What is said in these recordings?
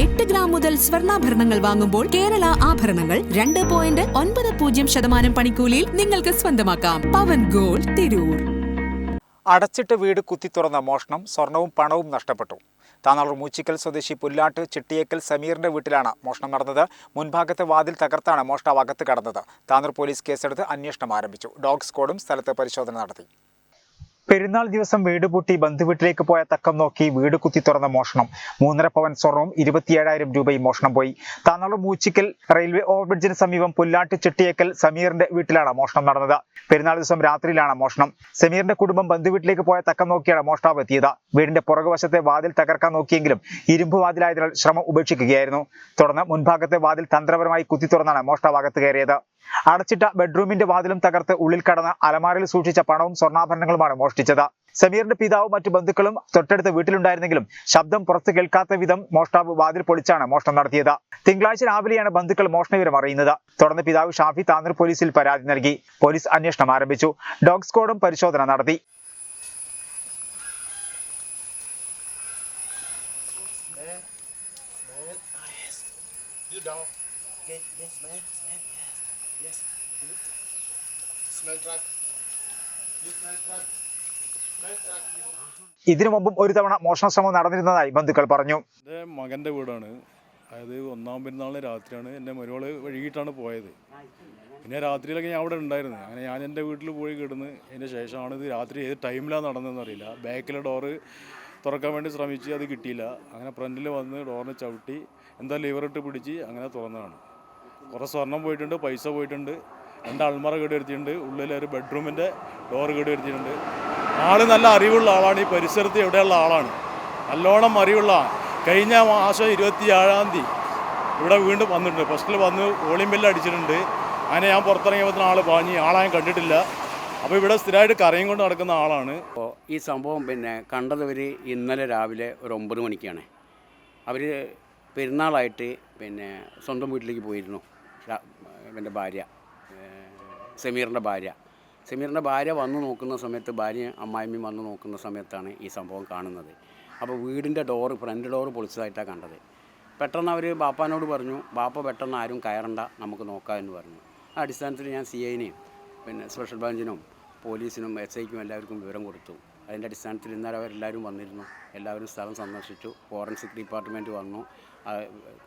എട്ട് ഗ്രാം മുതൽ സ്വർണാഭരണങ്ങൾ വാങ്ങുമ്പോൾ കേരള ആഭരണങ്ങൾ രണ്ട് പോയിന്റ് ഒൻപത് പൂജ്യം ശതമാനം പണിക്കൂലിയിൽ നിങ്ങൾക്ക് സ്വന്തമാക്കാം. പവൻ ഗോൾ തിരൂർ. അടച്ചിട്ട് വീട് കുത്തി തുറന്ന മോഷണം സ്വർണവും പണവും നഷ്ടപ്പെട്ടു. താനാളൂർ മൂച്ചിക്കൽ സ്വദേശി പുല്ലാട്ട് ചിട്ടിയേക്കൽ സമീറിന്റെ വീട്ടിലാണ് മോഷണം നടന്നത്. മുൻഭാഗത്തെ വാതിൽ തകർത്താണ് മോഷ്ടാവ് അകത്ത് കടന്നത്. താനൂർ പോലീസ് കേസെടുത്ത് അന്വേഷണം ആരംഭിച്ചു. ഡോഗ് സ്ക്വാഡും സ്ഥലത്ത് പരിശോധന നടത്തി. പെരുന്നാൾ ദിവസം വീട് പൂട്ടി ബന്ധുവീട്ടിലേക്ക് പോയ തക്കം നോക്കി വീട് കുത്തി തുറന്ന മോഷണം. മൂന്നര പവൻ സ്വർണവും ഇരുപത്തിയേഴായിരം രൂപയും മോഷണം പോയി. താനാളൂർ മൂച്ചിക്കൽ റെയിൽവേ ഓവർബ്രിഡ്ജിന് സമീപം പുല്ലാട്ട് ചെട്ടിയേക്കൽ സമീറിന്റെ വീട്ടിലാണ് മോഷണം നടന്നത്. പെരുന്നാൾ ദിവസം രാത്രിയിലാണ് മോഷണം. സമീറിന്റെ കുടുംബം ബന്ധുവീട്ടിലേക്ക് പോയ തക്കം നോക്കിയാണ് മോഷ്ടാവ് എത്തിയത്. വീടിന്റെ പുറകുവശത്തെ വാതിൽ തകർക്കാൻ നോക്കിയെങ്കിലും ഇരുമ്പ് വാതിലായതിനാൽ ശ്രമം ഉപേക്ഷിക്കുകയായിരുന്നു. തുടർന്ന് മുൻഭാഗത്തെ വാതിൽ തന്ത്രപരമായി കുത്തി തുറന്നാണ് മോഷ്ടാവ് അകത്ത് കയറിയത്. അടച്ചിട്ട ബെഡ്റൂമിന്റെ വാതിലും തകർത്ത് ഉള്ളിൽ കടന്ന് അലമാരയിൽ സൂക്ഷിച്ച പണവും സ്വർണാഭരണങ്ങളുമാണ് മോഷ്ടിച്ചത്. സമീറിന്റെ പിതാവും മറ്റു ബന്ധുക്കളും തൊട്ടടുത്ത വീട്ടിലുണ്ടായിരുന്നെങ്കിലും ശബ്ദം പുറത്ത് കേൾക്കാത്ത വിധം മോഷ്ടാവ് വാതിൽ പൊളിച്ചാണ് മോഷണം നടത്തിയത്. തിങ്കളാഴ്ച രാവിലെയാണ് ബന്ധുക്കൾ മോഷണ വിവരം അറിയുന്നത്. തുടർന്ന് പിതാവ് ഷാഫി താന്നൂർ പോലീസിൽ പരാതി നൽകി. പോലീസ് അന്വേഷണം ആരംഭിച്ചു. ഡോഗ് സ്ക്വാഡും പരിശോധന നടത്തി. Yes. Smell track. You smell track. Smell. ഇതിനു മുമ്പും ഒരു തവണ മോഷണ ശ്രമം നടന്നിരുന്നതായി ബന്ധുക്കൾ പറഞ്ഞു എന്റെ മകന്റെ വീടാണ് അതായത് ഒന്നാം പെരുന്നാളിന് രാത്രിയാണ് എന്റെ മരുമകൾ വൈകിട്ടാണ് പോയത് പിന്നെ രാത്രിയിലൊക്കെ ഞാൻ അവിടെ ഉണ്ടായിരുന്നു അങ്ങനെ ഞാൻ എന്റെ വീട്ടിൽ പോയി കിടന്ന് അതിന്റെ ശേഷമാണ് ഇത് രാത്രി ഏത് ടൈമിലാണ് നടന്നതെന്ന് അറിയില്ല ബാക്കിലെ ഡോറ് തുറക്കാൻ വേണ്ടി ശ്രമിച്ച് അത് കിട്ടിയില്ല അങ്ങനെ ഫ്രണ്ടിൽ വന്ന് ഡോറിന് ചവിട്ടി എന്താ ലിവർ ഇട്ട് പിടിച്ച് അങ്ങനെ തുറന്നതാണ് കുറേ സ്വർണം പോയിട്ടുണ്ട് പൈസ പോയിട്ടുണ്ട്. രണ്ട് അൾമറ കേട് വരുത്തിയിട്ടുണ്ട് ഉള്ളിൽ ഒരു ബെഡ്റൂമിന്റെ ഡോർ കേട് വരുത്തിയിട്ടുണ്ട് ആൾ നല്ല അറിവുള്ള ആളാണ്. ഈ പരിസരത്ത് എവിടെയുള്ള ആളാണ്. നല്ലോണം അറിവുള്ള കഴിഞ്ഞ മാസം ഇരുപത്തി ഏഴാം തീയതി ഇവിടെ വീണ്ടും വന്നിട്ടുണ്ട്. ഫസ്റ്റിൽ വന്ന് വോളിയം ബെല്ല് അടിച്ചിട്ടുണ്ട്. അങ്ങനെ ഞാൻ പുറത്തിറങ്ങിയപ്പോൾ ആൾ പാഞ്ഞ് ആളെ കണ്ടിട്ടില്ല. അപ്പോൾ ഇവിടെ സ്ഥിരമായിട്ട് കറയും കൊണ്ട് നടക്കുന്ന ആളാണ്. അപ്പോൾ ഈ സംഭവം പിന്നെ കണ്ടത് ഇന്നലെ രാവിലെ ഒരു ഒമ്പത് മണിക്കാണ്. അവർ പെരുന്നാളായിട്ട് പിന്നെ സ്വന്തം വീട്ടിലേക്ക് പോയിരുന്നു. എന്റെ ഭാര്യ സമീറിന്റെ ഭാര്യ. സമീറിന്റെ ഭാര്യ വന്ന് നോക്കുന്ന സമയത്ത് ഭാര്യ അമ്മായിമ്മയും വന്ന് നോക്കുന്ന സമയത്താണ് ഈ സംഭവം കാണുന്നത്. അപ്പോൾ വീടിന്റെ ഡോറ് ഫ്രണ്ട് ഡോറ് പൊളിച്ചതായിട്ടാണ് കണ്ടത്. പെട്ടെന്ന് അവർ ബാപ്പാനോട് പറഞ്ഞു ബാപ്പ പെട്ടെന്ന് ആരും കയറണ്ട നമുക്ക് നോക്കാം എന്ന് പറഞ്ഞു. ആ അടിസ്ഥാനത്തിൽ ഞാൻ സി ഐനെയും പിന്നെ സ്പെഷ്യൽ ബ്രാഞ്ചിനും പോലീസിനും എസ് ഐക്കും എല്ലാവർക്കും വിവരം കൊടുത്തു. അതിന്റെ അടിസ്ഥാനത്തിൽ ഇന്നലെ അവരെല്ലാവരും വന്നിരുന്നു. എല്ലാവരും സ്ഥലം സന്ദർശിച്ചു. ഫോറൻസിക് ഡിപ്പാർട്ട്മെന്റ് വന്നു.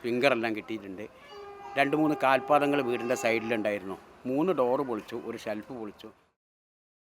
ഫിംഗറെല്ലാം കിട്ടിയിട്ടുണ്ട്. രണ്ട് മൂന്ന് കാൽപാദങ്ങൾ വീടിന്റെ സൈഡിലുണ്ടായിരുന്നു. മൂന്ന് ഡോറ് പൊളിച്ചു. ഒരു ഷെൽഫ് പൊളിച്ചു.